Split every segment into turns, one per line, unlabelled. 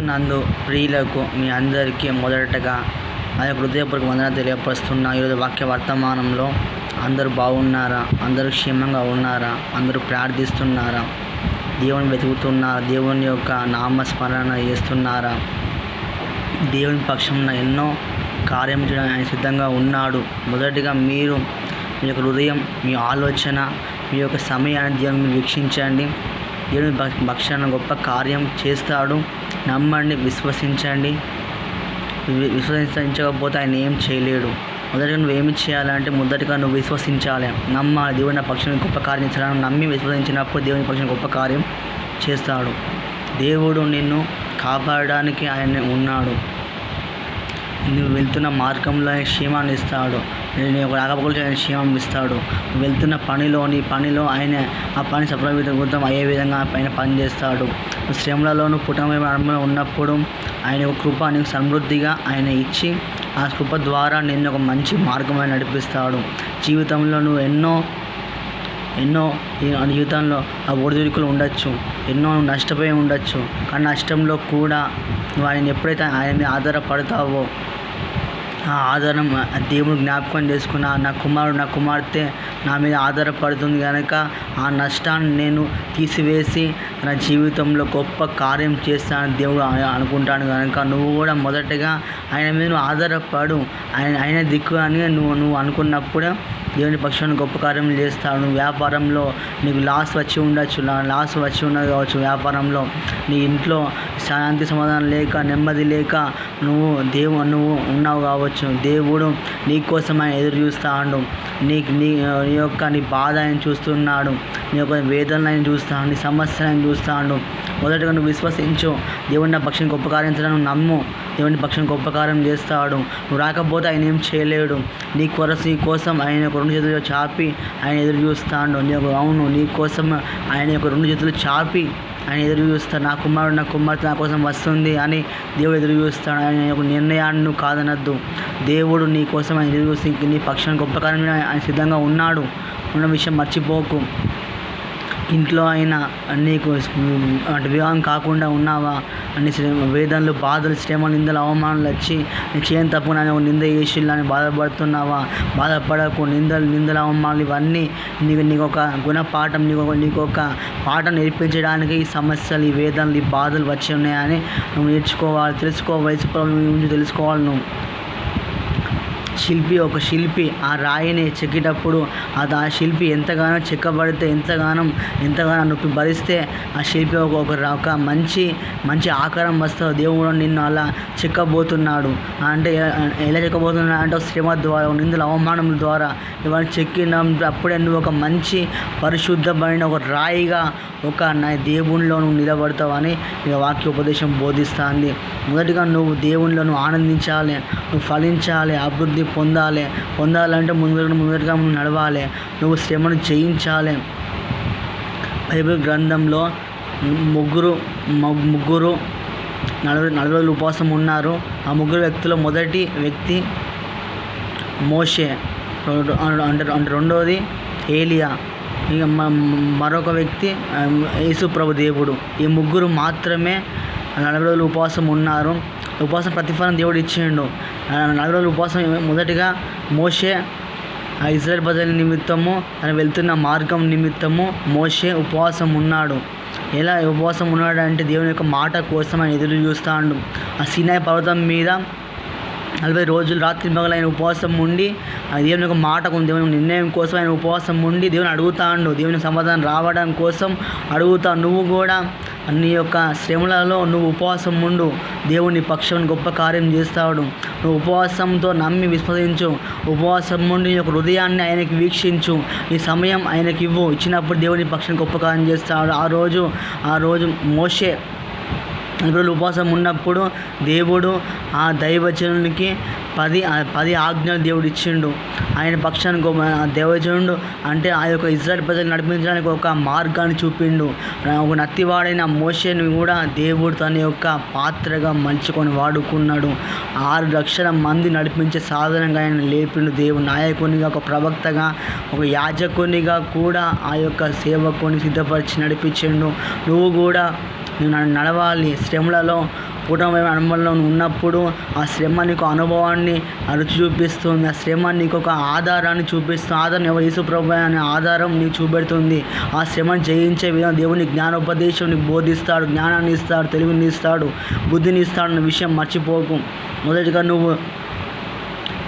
నందు ప్రియులకు మీ అందరికీ మొదటగా నా యొక్క హృదయపూర్వక వందన తెలియపరుస్తున్నా. ఈరోజు వాక్య వర్తమానంలో అందరూ బాగున్నారా? అందరూ క్షేమంగా ఉన్నారా? అందరూ ప్రార్థిస్తున్నారా? దేవుని వెతుకుతున్నారా? దేవుని యొక్క నామస్మరణ చేస్తున్నారా? దేవుని పక్షంన ఎన్నో కార్యం చేయడానికి ఆయన సిద్ధంగా ఉన్నాడు. మొదటిగా మీరు మీ యొక్క హృదయం మీ ఆలోచన మీ యొక్క సమయాన్ని దేవుని వీక్షించండి. దేవుని భక్షణ గొప్ప కార్యం చేస్తాడు. నమ్మండి విశ్వసించండి. విశ్వసించకపోతే ఆయన ఏం చేయలేడు. మొదటిగా నువ్వు ఏమి చేయాలంటే మొదటిగా నువ్వు విశ్వసించాలి. నమ్మాలి దేవుని పక్షాన్ని గొప్ప కార్యం చేయాలని నమ్మి విశ్వసించినప్పుడు దేవుని పక్షాన్ని గొప్ప కార్యం చేస్తాడు. దేవుడు నిన్ను కాపాడడానికి ఆయన ఉన్నాడు. నువ్వు వెళ్తున్న మార్గంలో ఆయన క్షేమాన్ని ఇస్తాడు. నేను ఒక రాకపోతే ఆయన క్షేమం ఇస్తాడు. వెళ్తున్న పనిలో నీ పనిలో ఆయన ఆ పని సఫలవిధం అయ్యే విధంగా ఆయన పని చేస్తాడు శ్రమలలోను పుటమైన ఉన్నప్పుడు ఆయన యొక్క కృప నీకు సమృద్ధిగా ఆయన ఇచ్చి ఆ కృప ద్వారా నిన్ను ఒక మంచి మార్గంలో నడిపిస్తాడు. జీవితంలో నువ్వు ఎన్నో ఎన్నో జీవితంలో ఆ ఒడిదుడుకులు ఉండొచ్చు. ఎన్నో నష్టపోయి ఉండొచ్చు. కానీ నష్టంలో కూడా నువ్వు ఆయన ఎప్పుడైతే ఆయన మీద ఆధారపడతావో ఆధారం దేవుడు జ్ఞాపకం చేసుకున్న నా కుమారుడు నా కుమార్తె నా మీద ఆధారపడుతుంది కనుక ఆ నష్టాన్ని నేను తీసివేసి నా జీవితంలో గొప్ప కార్యం చేస్తానని దేవుడు అనుకుంటాను కనుక నువ్వు కూడా మొదటగా ఆయన మీద నువ్వు ఆధారపడు. ఆయన ఆయన దిక్కు అని నువ్వు నువ్వు అనుకున్నప్పుడు దేవుని పక్షాన్ని గొప్ప కార్యం చేస్తాడు. నువ్వు వ్యాపారంలో నీకు లాస్ వచ్చి ఉండొచ్చు లాస్ వచ్చి ఉన్నది కావచ్చు వ్యాపారంలో. నీ ఇంట్లో శాంతి సమాధానం లేక నెమ్మది లేక నువ్వు దేవు నువ్వు ఉన్నావు కావచ్చు. దేవుడు నీ కోసం ఆయన ఎదురు చూస్తాడు నీ నీ నీ యొక్క నీ బాధ ఆయన చూస్తున్నాడు. నీ యొక్క వేదనలు ఆయన చూస్తాడు నీ సమస్యలు ఆయన చూస్తాడు మొదటగా నువ్వు విశ్వసించు. దేవుని నా పక్షం గొప్ప కార్యం నువ్వు నమ్ము. దేవుని పక్షం గొప్ప కార్యం చేస్తాడు. నువ్వు రాకపోతే ఆయన ఏం చేయలేడు. నీ కొరసు నీ కోసం ఆయన యొక్క రెండు చేతులు చాపి ఆయన ఎదురు చూస్తాడు నీ యొక్క అవును నీ కోసం ఆయన యొక్క రెండు చేతులు చాపి ఆయన ఎదురు చూస్తాడు నా కుమారుడు నా కుమార్తె నా కోసం వస్తుంది అని దేవుడు ఎదురు చూస్తాడు. ఆయన ఒక నిర్ణయాన్ని నువ్వు కాదనద్దు. దేవుడు నీ కోసం ఆయన ఎదురు చూసి నీ పక్షాన్ని గొప్ప కార్యం ఆయన సిద్ధంగా ఉన్నాడు. ఉన్న విషయం మర్చిపోకు. ఇంట్లో అయినా నీకు అంటే వివాహం కాకుండా ఉన్నావా అన్ని శ్రమ వేదనలు బాధలు శ్రమ నిందలు అవమానాలు వచ్చి నీకు ఏం తప్పు నన్ను? నింద చేసిల్లని బాధపడుతున్నావా? బాధపడకు. నిందలు నిందలు అవమానాలు ఇవన్నీ నీకు నీకు ఒక గుణపాఠం నీకు నీకు ఒక పాఠం నేర్పించడానికి ఈ సమస్యలు ఈ వేదనలు ఈ బాధలు వచ్చి ఉన్నాయని నువ్వు నేర్చుకోవాలి తెలుసుకోవాలి వయసు గురించి తెలుసుకోవాలి నువ్వు. శిల్పి ఒక శిల్పి ఆ రాయిని చెక్కేటప్పుడు అది ఆ శిల్పి ఎంతగానో చెక్కబడితే ఎంతగానో ఎంతగానో నొప్పి భరిస్తే ఆ శిల్పి ఒక ఒక ఒక మంచి మంచి ఆకారం వస్తావు. దేవుడు నిన్ను అలా చెక్కబోతున్నాడు. అంటే ఎలా చెక్కబోతున్నాడు అంటే శ్రమ ద్వారా నిందుల అవమానముల అవమానం ద్వారా ఇవన్నీ చెక్కిన. అప్పుడే నువ్వు ఒక మంచి పరిశుద్ధమైన ఒక రాయిగా ఒక నా దేవునిలో నువ్వు నిలబడతావని ఇక వాక్యోపదేశం బోధిస్తుంది. మొదటిగా నువ్వు దేవునిలో నువ్వు ఆనందించాలి నువ్వు ఫలించాలి అభివృద్ధి పొందాలి. పొందాలంటే ముందుగా ముందరగా నడవాలి. నువ్వు శ్రమను చేయించాలి బైబిల్ గ్రంథంలో ముగ్గురు ముగ్గురు నలభై నలభై రోజులు ఉపవాసం ఉన్నారు. ఆ ముగ్గురు వ్యక్తుల మొదటి వ్యక్తి మోషే. అంటే అంటే రెండవది ఏలియా. ఇక మరొక వ్యక్తి యేసుప్రభు ప్రభు దేవుడు. ఈ ముగ్గురు మాత్రమే నలభై రోజులు ఉపవాసం ఉన్నారు. ఉపవాసం ప్రతిఫలం దేవుడు ఇచ్చిండు. నాలుగు రోజుల ఉపవాసం మొదటిగా మోషే ఆ ప్రజల నిమిత్తము తను వెళ్తున్న మార్గం నిమిత్తము మోషే ఉపవాసం ఉన్నాడు. ఎలా ఉపవాసం ఉన్నాడు అంటే దేవుని యొక్క మాట కోసం ఆయన ఎదురు చూస్తాడు. ఆ సినాయి పర్వతం మీద నలభై రోజులు రాత్రి మగలు ఆయన ఉపవాసం ఉండి ఆ దేవుని యొక్క మాట కోసం దేవుని నిర్ణయం కోసం ఆయన ఉపవాసం ఉండి దేవుని అడుగుతాడు. దేవుని సమాధానం రావడం కోసం అడుగుతా నువ్వు కూడా నీ యొక్క శ్రమలలో నువ్వు ఉపవాసం ఉండు. దేవుని పక్షం గొప్ప కార్యం చేస్తాడు. నువ్వు ఉపవాసంతో నమ్మి విశ్వసించు. ఉపవాసం ఉండి నీ యొక్క హృదయాన్ని ఆయనకి వీక్షించు. నీ సమయం ఆయనకి ఇవ్వు. ఇచ్చినప్పుడు దేవుని పక్షం గొప్ప కార్యం చేస్తాడు. ఆ రోజు ఆ రోజు మోషే నలభై రోజులు ఉపవాసం ఉన్నప్పుడు దేవుడు ఆ దైవజనునికి పది పది ఆజ్ఞలు దేవుడు ఇచ్చిండు. ఆయన పక్షానికి దేవచనుడు దైవజనుడు అంటే ఆ యొక్క ఇజ్రాయల్ ప్రజలు నడిపించడానికి ఒక మార్గాన్ని చూపిండు. ఒక నత్తివాడైన మోషేని కూడా దేవుడు తన యొక్క పాత్రగా మలుచుకొని వాడుకున్నాడు. ఆరు లక్షల మంది నడిపించే సాధనంగా ఆయన లేపిండు దేవుడు. నాయకునిగా ఒక ప్రవక్తగా ఒక యాజకునిగా కూడా ఆ యొక్క సేవకుని సిద్ధపరిచి నడిపించిండు. నువ్వు కూడా నువ్వు నన్ను నడవాలి. శ్రమలలో కుటుంబం అనుభవంలో ఉన్నప్పుడు ఆ శ్రమ నీకు అనుభవాన్ని రుచి చూపిస్తుంది. ఆ శ్రమ నీకు ఒక ఆధారాన్ని చూపిస్తుంది. ఆధారం ఎవరు? యేసు ప్రభు అనే ఆధారం నీకు చూపెడుతుంది. ఆ శ్రమను జయించే విధంగా దేవుని జ్ఞానోపదేశం నీకు బోధిస్తాడు. జ్ఞానాన్ని ఇస్తాడు. తెలివిని ఇస్తాడు. బుద్ధిని ఇస్తాడు అన్న విషయం మర్చిపోకు. మొదటిగా నువ్వు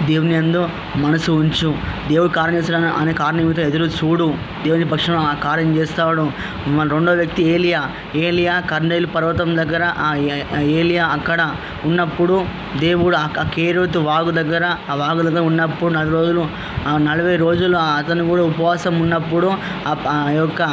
దేవుని ఎందు మనసు ఉంచు. దేవుడు కార్యం చేస్తాడు అనే కారణం ఎదురు చూడు. దేవుని పక్షంలో ఆ కార్యం చేస్తాడు. మన రెండో వ్యక్తి ఏలియా. ఏలియా కర్నైలు పర్వతం దగ్గర ఆ ఏలియా అక్కడ ఉన్నప్పుడు దేవుడు ఆ కేరుతు వాగు దగ్గర ఆ వాగు దగ్గర ఉన్నప్పుడు నలభై రోజులు ఆ నలభై రోజులు అతను కూడా ఉపవాసం ఉన్నప్పుడు ఆ ఆ యొక్క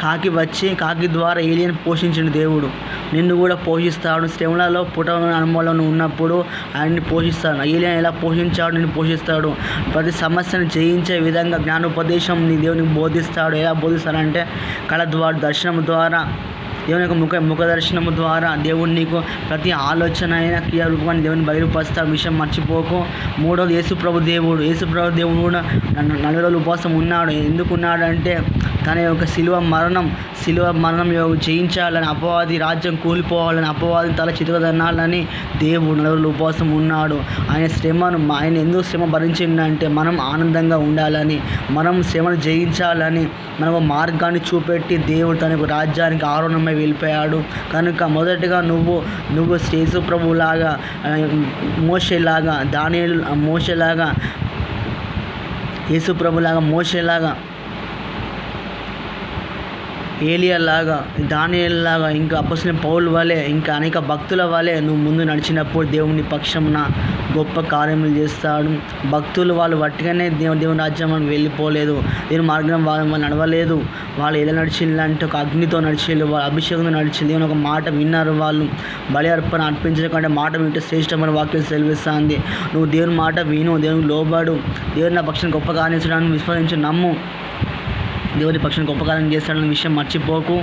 కాకి వచ్చి కాకి ద్వారా ఏలియన్ పోషించిన దేవుడు. నిన్ను కూడా పోషిస్తాడు. శ్రమలలో పుటమైన అనుభవంలో నువ్వు ఉన్నప్పుడు ఆయన్ని పోషిస్తాడు. ఏలియన్ ఎలా పోషించాడు నిన్ను పోషిస్తాడు. ప్రతి సమస్యను జయించే విధంగా జ్ఞానోపదేశం నీ దేవునికి బోధిస్తాడు. ఎలా బోధిస్తాడంటే కళ ద్వారా దర్శనం ద్వారా దేవుని యొక్క ముఖ ముఖ దర్శనము ద్వారా దేవుడు నీకు ప్రతి ఆలోచన అయిన క్రియారూపాన్ని దేవుని బయలుపరుస్తాడు. విషయం మర్చిపోకు. మూడోది యేసుప్రభు దేవుడు. యేసుప్రభు దేవుడు కూడా నన్ను నలభై రోజులు ఉపవాసం ఉన్నాడు. ఎందుకు తన యొక్క శిలువ మరణం శిలువ మరణం యొక్క జయించాలని అపవాది రాజ్యం కూలిపోవాలని అపవాది తల చితుకదనాలని దేవుడు నలుగురు ఉపవాసం ఉన్నాడు. ఆయన శ్రమను ఆయన ఎందుకు శ్రమ భరించిందంటే మనం ఆనందంగా ఉండాలని మనం శ్రమను జయించాలని మనకు మార్గాన్ని చూపెట్టి దేవుడు తన యొక్క రాజ్యానికి ఆరోహణమై వెళ్ళిపోయాడు. కనుక మొదటగా నువ్వు నువ్వు శేసు ప్రభులాగా మోషేలాగా దాని మోషేలాగా యేసు ప్రభులాగా మోషేలాగా ఏలియల్లాగా దానియేలులాగా ఇంకా అపసిన పౌలు వలె ఇంకా అనేక భక్తుల వలె నువ్వు ముందు నడిచినప్పుడు దేవుని పక్షమున గొప్ప కార్యములు చేస్తాడు. భక్తులు వాళ్ళు వట్టిగానే దేవుని దేవుని రాజ్యం వెళ్ళిపోలేదు. దేవుని మార్గం వాళ్ళు వాళ్ళు నడవలేదు. వాళ్ళు ఎలా నడిచిందంటే ఒక అగ్నితో నడిచేళ్ళు వాళ్ళ అభిషేకంతో నడిచింది దేవుని ఒక మాట విన్నారు వాళ్ళు. బలి అర్పణ అర్పించకంటే మాట వింటే శ్రేష్టమైన వాక్యం సెలవిస్తుంది. నువ్వు దేవుని మాట విను దేవునికి లోబడు. దేవుని నా పక్షాన్ని గొప్ప కార్యం విశ్వసించి నమ్ము. దేవుని పక్షానికి ఉపకారం చేస్తాడన్న విషయం మర్చిపోకు.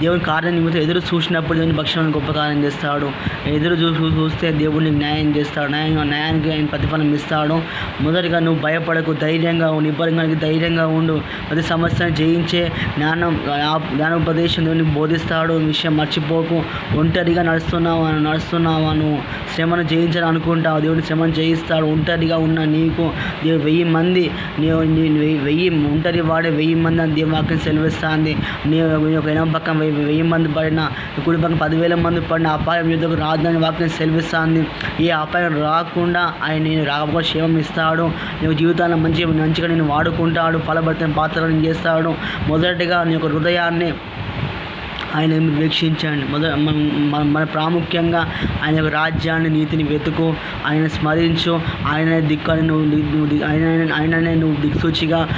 దేవుని కార్యం నిమిత్తం ఎదురు చూసినప్పుడు దేవుని పక్షాన్ని గొప్ప కార్యం చేస్తాడు. ఎదురు చూసి చూస్తే దేవుడిని న్యాయం చేస్తాడు. న్యాయం న్యాయానికి ఆయన ప్రతిఫలం ఇస్తాడు. మొదటిగా నువ్వు భయపడకు ధైర్యంగా ఉండు ఇబ్బంది ధైర్యంగా ఉండు. ప్రతి సమస్యను జయించే జ్ఞానం ఆ జ్ఞానోపదేశం దేవుని బోధిస్తాడు. విషయం మర్చిపోకు. ఒంటరిగా నడుస్తున్నావు నడుస్తున్నావా నువ్వు? శ్రమను జయించాలని అనుకుంటావు? దేవుని శ్రమను జయిస్తాడు. ఒంటరిగా ఉన్న నీకు దేవుడు వెయ్యి మంది నీ వెయ్యి ఒంటరి వాడే వెయ్యి మంది అని దేవుని వాక్యం సెలవిస్తుంది. నీ నీ యొక్క పక్కన వెయ్యి మంది పడిన నీ కుడి పక్కన పదివేల మంది పడిన అపాయం యుద్ధకు రాదని వాక్యం సెలవిస్తుంది. ఏ అపాయం రాకుండా ఆయన నేను రాకపోతే క్షేమం ఇస్తాడు. నీ జీవితాన్ని మంచి మంచిగా నేను వాడుకుంటాడు. ఫలభరితం పాత్రలను చేస్తాడు. మొదటిగా నీ యొక్క హృదయాన్ని ఆయన వీక్షించండి. మొదట మన- మన ప్రాముఖ్యంగా ఆయన యొక్క రాజ్యాన్ని నీతిని వెతుకు. ఆయన స్మరించు. ఆయన దిక్కు నువ్వు నువ్వు ఆయన ఆయననే నువ్వు దిక్సూచిగా